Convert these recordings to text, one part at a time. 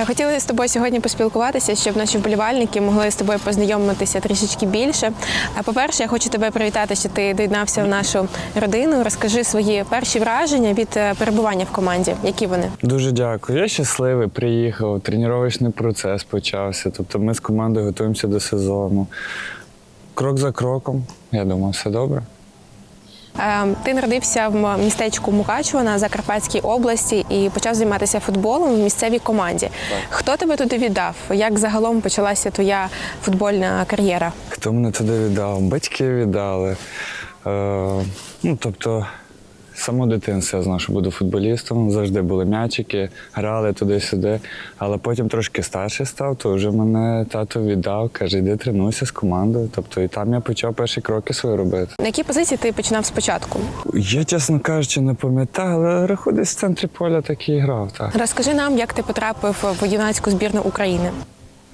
Е, Хотіли з тобою сьогодні поспілкуватися, щоб наші вболівальники могли з тобою познайомитися трішечки більше. Е, По-перше, я хочу тебе привітати, що ти доєднався в нашу родину. Розкажи свої перші враження від е, перебування в команді. Які вони? Дуже дякую. Я щасливий, приїхав. Тренувальний процес почався. Тобто ми з командою готуємося до сезону. Крок за кроком, я думаю, все добре. Е, Ти народився в містечку Мукачево на Закарпатській області і почав займатися футболом в місцевій команді. Хто тебе туди віддав? Як загалом почалася твоя футбольна кар'єра? Хто мене туди віддав? Батьки віддали. Е, ну, тобто, з самого дитинства я знав, що буду футболістом. Завжди були м'ячики, грали туди-сюди. Але потім трошки старший став, то вже мене тато віддав, каже, йди тренуйся з командою. Тобто, і там я почав перші кроки свої робити. На якій позиції ти починав спочатку? Я, чесно кажучи, не пам'ятаю, але рахую, десь в центрі поля так і грав. Так. Розкажи нам, як ти потрапив в юнацьку збірну України.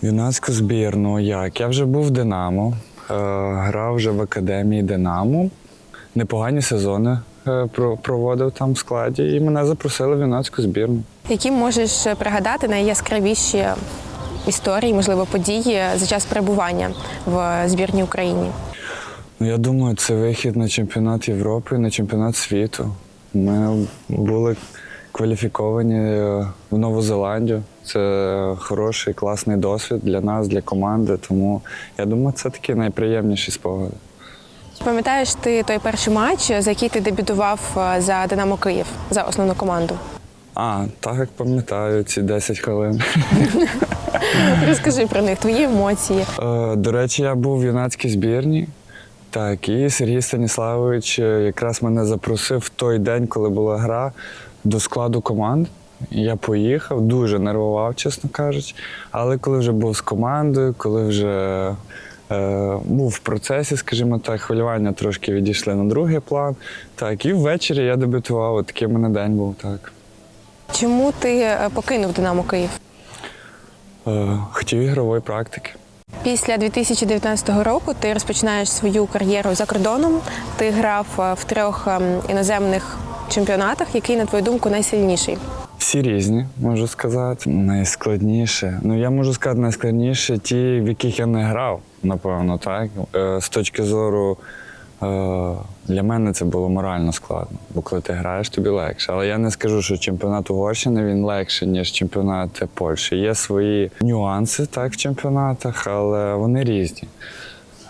Юнацьку збірну, як? Я вже був в Динамо, е, грав вже в академії Динамо. Непогані сезони проводив там в складі, і мене запросили в юнацьку збірну. Які можеш пригадати найяскравіші історії, можливо, події за час перебування в збірній Україні? Ну, я думаю, це вихід на чемпіонат Європи, на чемпіонат світу. Ми були кваліфіковані е, в Нову Зеландію. Це хороший, класний досвід для нас, для команди. Тому я думаю, це такі найприємніші спогади. Пам'ятаєш ти той перший матч, за який ти дебютував е, за Динамо Київ за основну команду? А, так як пам'ятаю, ці 10 хвилин. Розкажи про них, твої емоції. Е, До речі, я був в юнацькій збірні. Так, і Сергій Станіславович е, якраз мене запросив в той день, коли була гра, до складу команд. Я поїхав, дуже нервував, чесно кажучи. Але коли вже був з командою, коли вже був в процесі, скажімо так, хвилювання трошки відійшли на другий план. Так, і ввечері я дебютував. От Такий в мене день був так. Чому ти е, покинув Динамо Київ? Е, хотів ігрової практики. Після 2019 року ти розпочинаєш свою кар'єру за кордоном. Ти грав е, в трьох ем, іноземних чемпіонатах. Який, на твою думку, найсильніший? Всі різні, можу сказати. Найскладніше. Ну, я можу сказати, найскладніше ті, в яких я не грав, напевно, так. Е, З точки зору е, для мене це було морально складно, бо коли ти граєш, тобі легше. Але я не скажу, що чемпіонат Угорщини він легший, ніж чемпіонат Польщі. Є свої нюанси так, в чемпіонатах, але вони різні.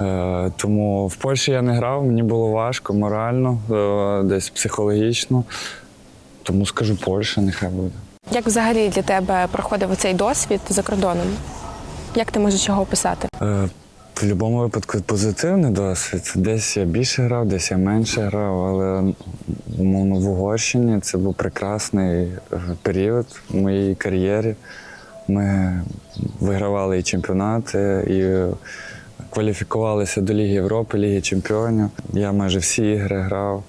Е, Тому в Польщі я не грав, мені було важко морально, десь психологічно. Тому скажу Польща, нехай буде. Як взагалі для тебе проходив цей досвід за кордоном? Як ти можеш його описати? Е, В будь-якому випадку позитивний досвід. Десь я більше грав, десь я менше грав, але умовно в Угорщині це був прекрасний е, період в моїй кар'єрі. Ми вигравали і чемпіонати, і кваліфікувалися до Ліги Європи, Ліги Чемпіонів. Я майже всі ігри грав.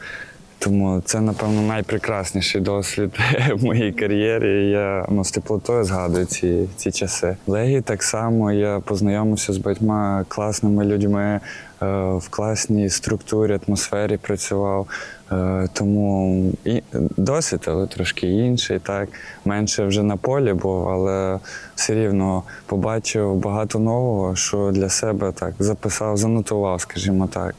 Тому це, напевно, найпрекрасніший досвід в моїй кар'єрі. Я ну, з теплотою згадую ці, ці часи. В Легії так само я познайомився з багатьма класними людьми, е, в класній структурі, атмосфері працював. Е, Тому і досвід, але трошки інший, так. Менше вже на полі був, але все рівно побачив багато нового, що для себе так записав, занотував, скажімо так.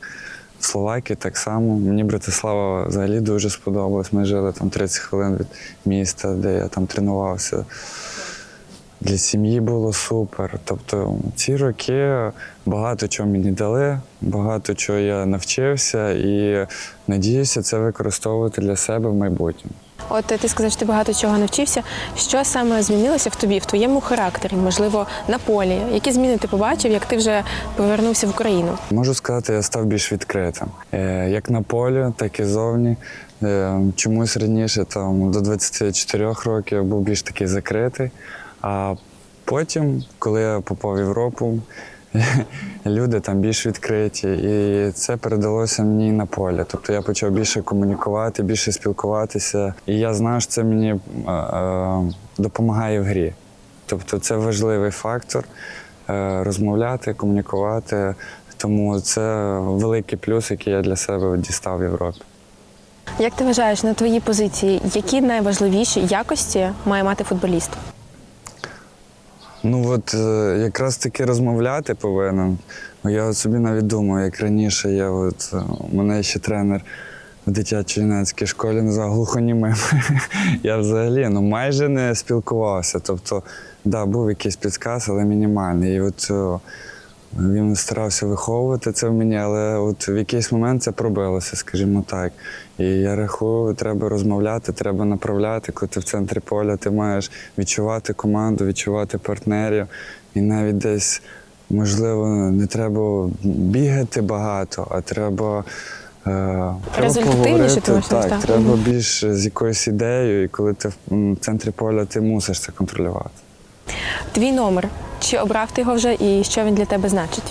В так само. Мені Братислава взагалі дуже сподобалась. Ми жили там 30 хвилин від міста, де я там тренувався. Для сім'ї було супер. Тобто ці роки багато чого мені дали, багато чого я навчився і надіюся це використовувати для себе в майбутньому. От ти сказав, що ти багато чого навчився. Що саме змінилося в тобі, в твоєму характері, можливо, на полі? Які зміни ти побачив, як ти вже повернувся в Україну? Можу сказати, я став більш відкритим. Е, Як на полі, так і зовні. Е, Чомусь раніше, там, до 24 років, я був більш такий закритий. А потім, коли я попав в Європу, люди там більш відкриті. І це передалося мені на полі. Тобто я почав більше комунікувати, більше спілкуватися. І я знаю, що це мені е, е, допомагає в грі. Тобто це важливий фактор е, розмовляти, комунікувати. Тому це великий плюс, який я для себе дістав в Європі. Як ти вважаєш на твоїй позиції, які найважливіші якості має мати футболіст? Ну от е, якраз таки розмовляти повинен. Я от собі навіть думаю, як раніше я от е, у мене ще тренер в дитячій юнацькій школі назвав глухонімим. я взагалі ну, майже не спілкувався. Тобто, да, був якийсь підказ, але мінімальний. І от е, він старався виховувати це в мені, але от в якийсь момент це пробилося, скажімо так. І я рахую, треба розмовляти, треба направляти. Коли ти в центрі поля, ти маєш відчувати команду, відчувати партнерів. І навіть десь, можливо, не треба бігати багато, а треба. е, треба поговорити. маєш на Так, увазі, треба більш з якоюсь ідеєю, і коли ти в центрі поля, ти мусиш це контролювати. Твій номер. Чи обрав ти його вже і що він для тебе значить?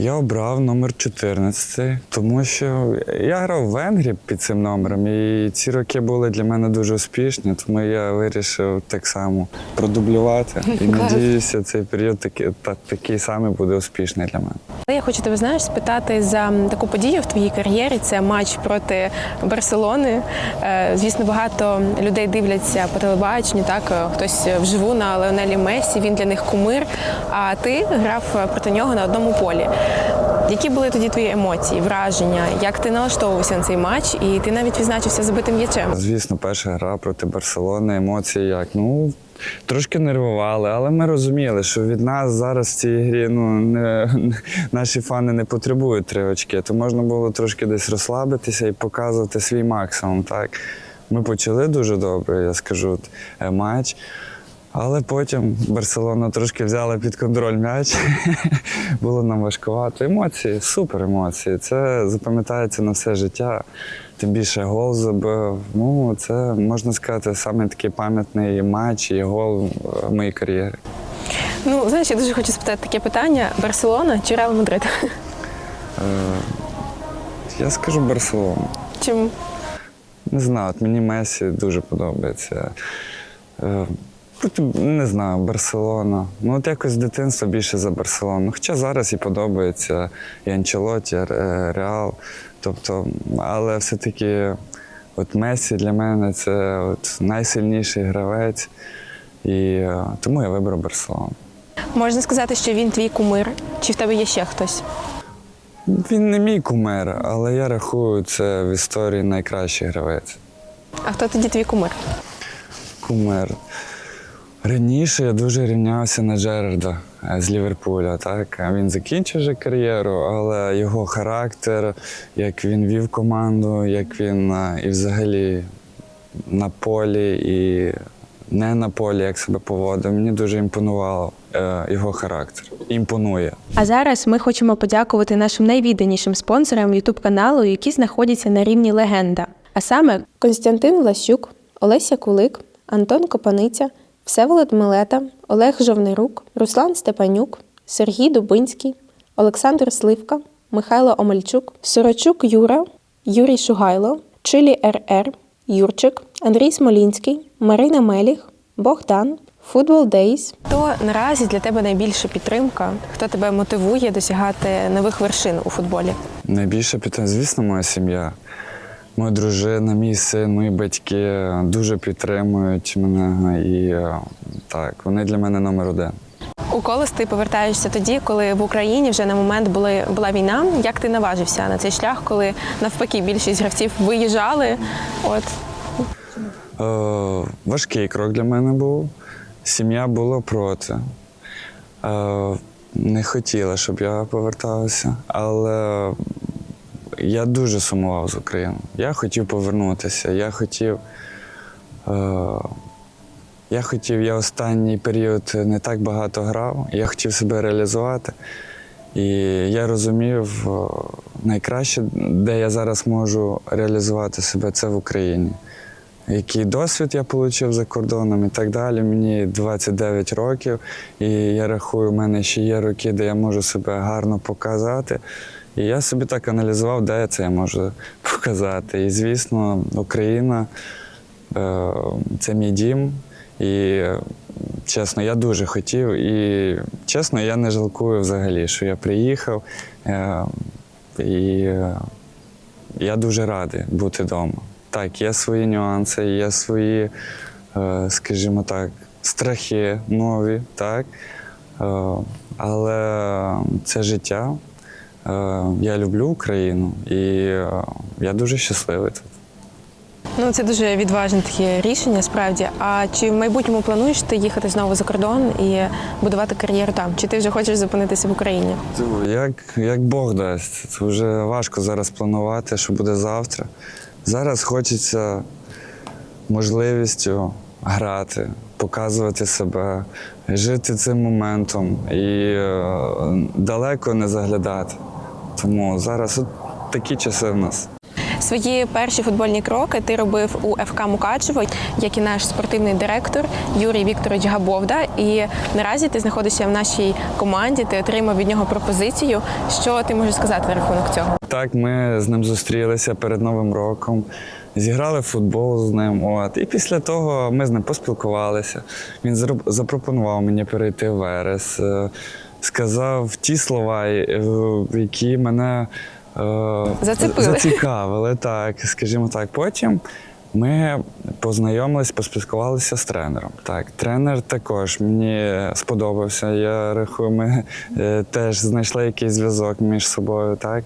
Я обрав номер 14, тому що я грав в Венгрії під цим номером, і ці роки були для мене дуже успішні, тому я вирішив так само продублювати. І надіюся, цей період таки, та, такий самий буде успішний для мене. Я хочу тебе знаєш спитати за таку подію в твоїй кар'єрі. Це матч проти Барселони. Е, Звісно, багато людей дивляться по телебаченню. Так е, хтось вживу на Леонелі Месі. Він для них кумир. А ти грав е, проти нього на одному полі. Які були тоді твої емоції, враження? Як ти налаштовувався на цей матч? І ти навіть відзначився забитим м'ячем. Звісно, перша гра проти Барселони, емоції як. Ну, трошки нервували, але ми розуміли, що від нас зараз в цій грі ну, не, наші фани не потребують три очки, то можна було трошки десь розслабитися і показувати свій максимум. Так? Ми почали дуже добре, я скажу, е, матч. Але потім Барселона трошки взяла під контроль м'яч. Було нам важкувато. Емоції, супер емоції. Це запам'ятається на все життя. Тим більше гол забив. Ну, це можна сказати, саме такий пам'ятний матч і гол в моїй кар'єрі. Ну знаєш, я дуже хочу спитати таке питання: Барселона чи Реал Мадрид? Е, я скажу Барселону. Чому? Не знаю, от мені Месі дуже подобається. Е, проти- Не знаю, Барселона. Ну, от якось з дитинства більше за Барселону. Хоча зараз і подобається і Анчелоті, і Реал. Тобто, але все-таки от Месі для мене це от найсильніший гравець. І е, тому я виберу Барселону. Можна сказати, що він твій кумир, чи в тебе є ще хтось? Він не мій кумир, але я рахую, це в історії найкращий гравець. А хто тоді твій кумир? Кумир. Раніше я дуже рівнявся на Джерарда е, з Ліверпуля. Так? Він закінчив вже кар'єру, але його характер, як він вів команду, як він е, і взагалі на полі, і не на полі, як себе поводив, мені дуже імпонував е, його характер. Імпонує. А зараз ми хочемо подякувати нашим найвідданішим спонсорам youtube каналу, які знаходяться на рівні легенда. А саме Константин Влащук, Олеся Кулик, Антон Копаниця, Всеволод Милета, Олег Жовнирук, Руслан Степанюк, Сергій Дубинський, Олександр Сливка, Михайло Омельчук, Сорочук Юра, Юрій Шугайло, Чилі РР, Юрчик, Андрій Смолінський, Марина Меліх, Богдан, Футбол Дейс, Хто наразі для тебе найбільша підтримка? Хто тебе мотивує досягати нових вершин у футболі? Найбільше підтримка, звісно, моя сім'я. Моя дружина, мій син, мої батьки дуже підтримують мене. І е, так, вони для мене номер один. У колос ти повертаєшся тоді, коли в Україні вже на момент були, була війна. Як ти наважився на цей шлях, коли навпаки більшість гравців виїжджали? От Е, важкий крок для мене був. Сім'я була проти. Е, не хотіла, щоб я повертався, але я дуже сумував з України. Я хотів повернутися. Я хотів. Е, я хотів, я останній період не так багато грав, я хотів себе реалізувати. І я розумів, е, найкраще, де я зараз можу реалізувати себе, це в Україні. Який досвід я отримав за кордоном і так далі. Мені 29 років, і я рахую, у мене ще є роки, де я можу себе гарно показати. І я собі так аналізував, де це я можу показати. І, звісно, Україна е, це мій дім. І чесно, я дуже хотів. І чесно, я не жалкую взагалі, що я приїхав. Е, і е, я дуже радий бути вдома. Так, є свої нюанси, є свої, скажімо так, страхи нові, так. Але це життя. Е, я люблю Україну і е, я дуже щасливий тут. Ну, це дуже відважне таке рішення, справді. А чи в майбутньому плануєш ти їхати знову за кордон і будувати кар'єру там? Чи ти вже хочеш зупинитися в Україні? Як, як Бог дасть, це вже важко зараз планувати, що буде завтра. Зараз хочеться можливістю грати, показувати себе, жити цим моментом і е, далеко не заглядати. Тому зараз от такі часи в нас. Свої перші футбольні кроки ти робив у ФК Мукачево, як і наш спортивний директор Юрій Вікторович Габовда. І наразі ти знаходишся в нашій команді. Ти отримав від нього пропозицію. Що ти можеш сказати на рахунок цього? Так, ми з ним зустрілися перед Новим роком, зіграли в футбол з ним. От. І після того ми з ним поспілкувалися. Він запропонував мені перейти в Верес, сказав ті слова, е, які мене е, Зацепили. зацікавили. Так, скажімо так. Потім. Ми познайомились, поспілкувалися з тренером. Так, тренер також мені сподобався. Я рахую, ми е, теж знайшли якийсь зв'язок між собою. Так.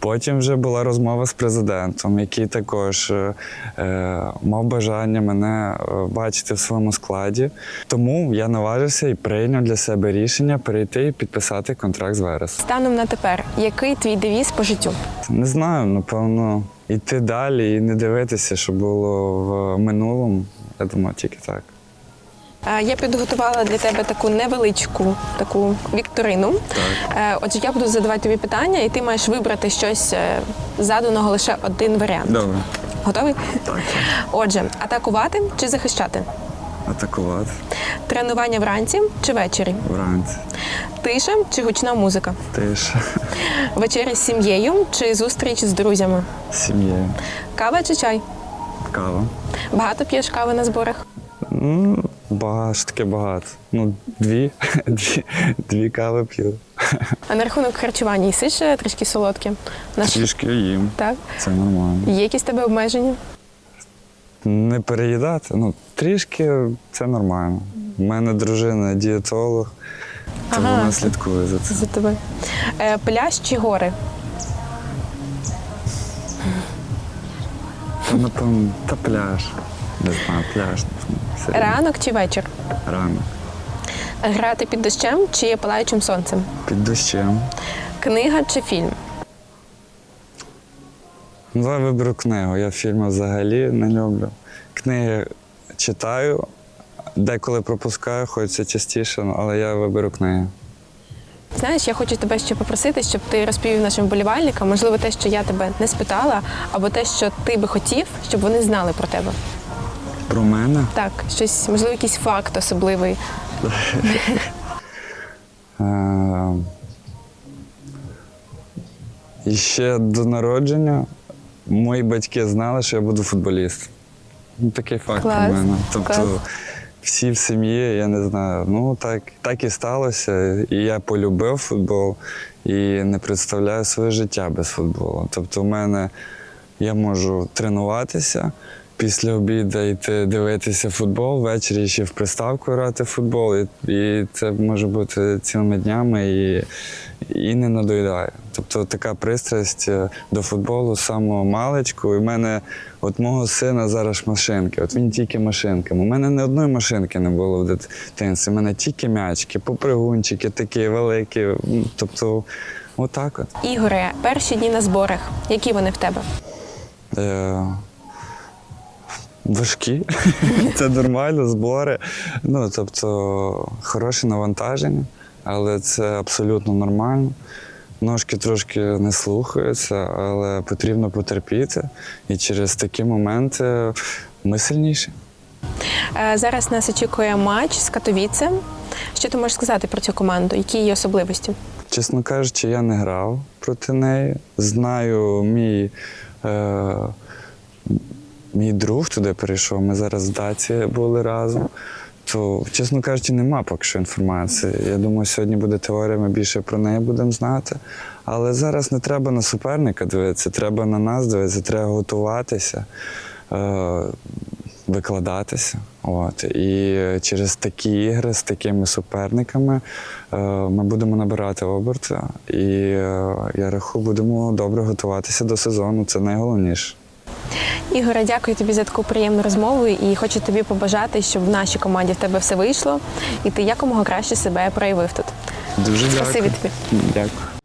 Потім вже була розмова з президентом, який також е, е, мав бажання мене е, бачити в своєму складі. Тому я наважився і прийняв для себе рішення перейти і підписати контракт з Верес. Станом на тепер, який твій девіз по життю? Не знаю, напевно, йти далі і не дивитися, що було в минулому. Я думаю, тільки так. Е, Я підготувала для тебе таку невеличку таку вікторину. Е, Отже, я буду задавати тобі питання, і ти маєш вибрати щось е, заданого лише один варіант. Добре. Готовий? Так. Отже, атакувати чи захищати? Атакувати Тренування вранці чи ввечері? вранці. Тиша чи гучна музика? Тиша. Вечеря з сім'єю чи зустріч з друзями? З Сім'єю. Кава чи чай? Кава. Багато п'єш кави на зборах? Ну, багато ж таки багато. Ну, дві, дві, дві кави п'ю. А на рахунок харчування їсиш е, трішки солодке? Наш... Трішки їм. Так. Це нормально. Є якісь тебе обмеження? Не переїдати, ну трішки це нормально. У мене дружина дієтолог, тому Ага. вона слідкує за цим. За тебе. Е, пляж чи гори? Та напевно, та пляж. Не знаю, пляж. Все Ранок чи вечір? Рано. Грати під дощем чи палаючим сонцем? Під дощем. Книга чи фільм? Ну, давай виберу книгу. Я фільми взагалі не люблю. Книги читаю, деколи пропускаю, хочеться частіше, але я виберу книги. Знаєш, я хочу тебе ще попросити, щоб ти розповів нашим вболівальникам, можливо, те, що я тебе не спитала, або те, що ти би хотів, щоб вони знали про тебе. Про мене. Так, щось, можливо, якийсь факт особливий. Е, І ще до народження мої батьки знали, що я буду футболістом. Ну, такий факт Клас, про мене. Тобто клас. всі в сім'ї, я не знаю. Ну так, так і сталося. І я полюбив футбол і не представляю своє життя без футболу. Тобто, в мене я можу тренуватися. Після обіду йти дивитися футбол, ввечері ще в приставку грати в футбол, і, і це може бути цілими днями і, і не надоїдає. Тобто така пристрасть е, до футболу з самого маличку. І в мене, от мого сина зараз машинки, от він тільки машинками. У мене не одної машинки не було в дитинстві. У мене тільки м'ячики, попригунчики такі великі. Тобто, отак от. Ігоре, перші дні на зборах. Які вони в тебе? Е, Важкі, це нормально, збори. Ну, тобто, хороше навантаження, але це абсолютно нормально. Ножки трошки не слухаються, але потрібно потерпіти. І через такі моменти ми сильніші. Е, Зараз нас очікує матч з Катовіцем. Що ти можеш сказати про цю команду? Які її особливості? Чесно кажучи, я не грав проти неї. Знаю, мій, е, мій друг туди перейшов. Ми зараз в Даці були разом. то, чесно кажучи, нема поки що інформації. Я думаю, сьогодні буде теорія, ми більше про неї будемо знати. Але зараз не треба на суперника дивитися, треба на нас дивитися, треба готуватися, е, викладатися. От. І через такі ігри з такими суперниками е, ми будемо набирати оберти. І е, я рахую, будемо добре готуватися до сезону. Це найголовніше. Ігоре, дякую тобі за таку приємну розмову і хочу тобі побажати, щоб в нашій команді в тебе все вийшло, і ти якомога краще себе проявив тут. Дуже Спасибі дякую. тобі. Дякую.